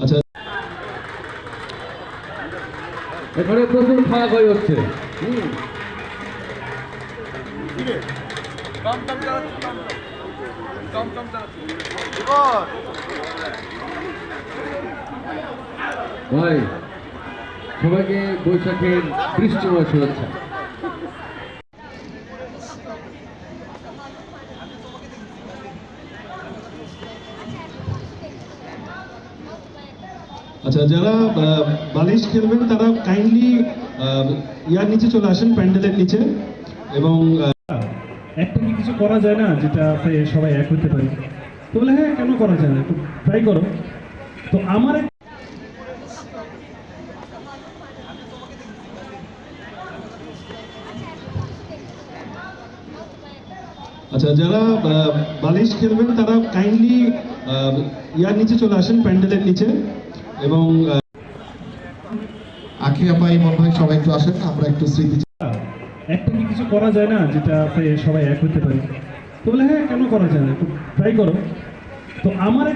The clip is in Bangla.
আচ্ছা। এখানে প্রচুর খাওয়া হয়ে হচ্ছে। ভাই সবাইকে বৈশাখের বৃষ্টিময় শুভেচ্ছা। আচ্ছা যারা বালিশ খেলবেন তারা কাইন্ডলি ইয়ার নিচে চলে আসেন প্যান্ডেলের নিচে। এবং একটা কি কিছু করা যায় না যেটাতে সবাই এক হতে পারে? তো বলে হ্যাঁ কেন করা যায় না? একটু ট্রাই করো। তো আমার আচ্ছা যারা বালিশ খেলবেন তারা কাইন্ডলি ইয়ার নিচে চলে আসেন প্যান্ডেলের নিচে। এবং সবাই একটু একটু কিছু করা যায় না যেটা সবাই এক পারে? হ্যাঁ কেন করা যায় না? করো। তো আমার